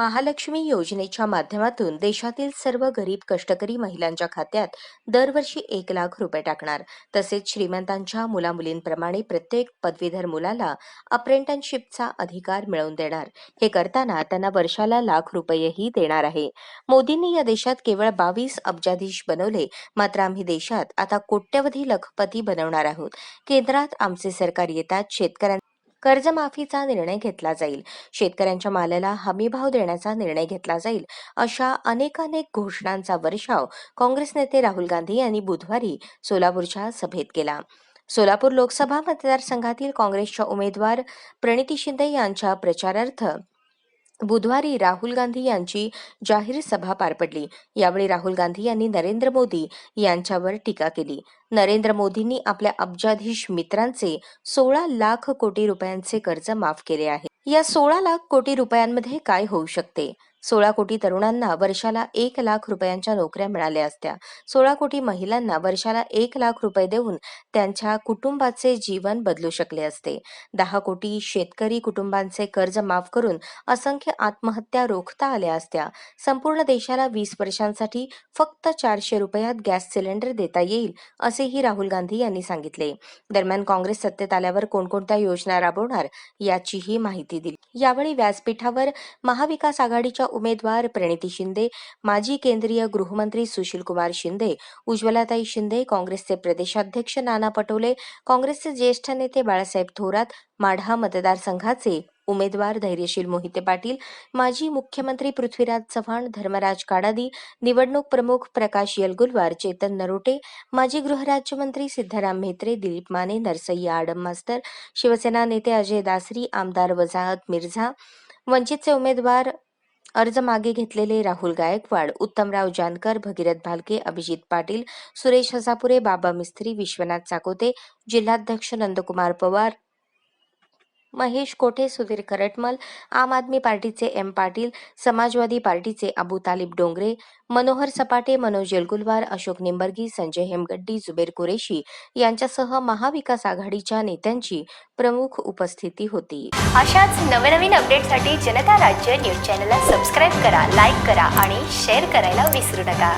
महालक्ष्मी योजनेच्या माध्यमातून देशातील सर्व गरीब कष्टकरी महिलांच्या खात्यात दरवर्षी एक लाख रुपये टाकणार. तसेच श्रीमंतांच्या मुलामुलींप्रमाणे प्रत्येक पदवीधर मुलाला अप्रेंटनशिपचा अधिकार मिळवून देणार. हे करताना त्यांना वर्षाला लाख रुपयेही देणार आहे. मोदींनी या देशात केवळ बावीस अब्जाधीश बनवले मात्र आम्ही देशात आता कोट्यवधी लखपती बनवणार आहोत. केंद्रात आमचे सरकार येतात शेतकऱ्यां कर्जमाफीचा निर्णय घेतला जाईल. शेतकऱ्यांच्या मालाला हमीभाव देण्याचा निर्णय घेतला जाईल अशा अनेकानेक घोषणांचा वर्षाव काँग्रेस नेते राहुल गांधी यांनी बुधवारी सोलापूरच्या सभेत केला. सोलापूर लोकसभा मतदारसंघातील काँग्रेसच्या उमेदवार प्रणिती शिंदे यांच्या प्रचारार्थ बुधवारी राहुल गांधी यांची जाहीर सभा पार पडली. यावेळी राहुल गांधी यांनी नरेंद्र मोदी यांच्यावर टीका केली. नरेंद्र मोदींनी आपल्या अब्जाधीश मित्रांचे सोळा लाख कोटी रुपयांचे कर्ज माफ केले आहे. या सोळा लाख कोटी रुपयांमध्ये काय होऊ शकते? सोळा कोटी तरुणांना वर्षाला एक लाख रुपयांच्या नोकऱ्या मिळाल्या असत्या. सोळा कोटी महिलांना वर्षाला एक लाख रुपये देऊन त्यांच्या कुटुंबाचे जीवन बदलू शकले असते. दहा कोटी शेतकरी कुटुंबांचे कर्ज माफ करून असंख्य आत्महत्या रोखता आल्या असत्या. संपूर्ण देशाला वीस वर्षांसाठी फक्त चारशे रुपयात गॅस सिलेंडर देता येईल असेही राहुल गांधी यांनी सांगितले. दरम्यान काँग्रेस सत्तेत आल्यावर कोणकोणत्या योजना राबवणार याचीही माहिती दिली. यावेळी व्यासपीठावर महाविकास आघाडीच्या उमेदवार प्रणिती शिंदे माजी केंद्रीय गृहमंत्री सुशीलकुमार शिंदे उज्ज्वलाताई शिंदे काँग्रेसचे प्रदेशाध्यक्ष नाना पटोले काँग्रेसचे ज्येष्ठ नेते बाळासाहेब थोरात माढा मतदारसंघाचे उमेदवार धैर्यशील मोहिते पाटील माजी मुख्यमंत्री पृथ्वीराज चव्हाण धर्मराज काडादी निवडणूक प्रमुख प्रकाश येलगुलवार चेतन नरोटे माजी गृहराज्यमंत्री सिद्धराम म्हेत्रे दिलीप माने नरसय्या आडम मास्तर शिवसेना नेते अजय दासरी आमदार वजाहत मिर्झा वंचितचे उमेदवार अर्ज मागे घेतलेले राहुल गायकवाड उत्तमराव जानकर भगीरथ भालके अभिजित पाटील सुरेश हसापुरे बाबा मिस्त्री विश्वनाथ चाकोते जिल्हाध्यक्ष नंदकुमार पवार महेश कोठे? सुधीर करटमल आम आदमी पार्टीचे एम पाटील. समाजवादी पार्टीचे अबू तालिब डोंगरे. मनोहर सपाटे मनोज येलगुलवार अशोक निंबर्गी संजय हेमगड्डी जुबेर कुरेशी यांच्यासह महाविकास आघाडीच्या नेत्यांची प्रमुख उपस्थिती होती. अशाच नवनवीन अपडेटसाठी जनता राज्य न्यूज चॅनलला सबस्क्राईब करा लाईक करा आणि शेअर करायला विसरू नका.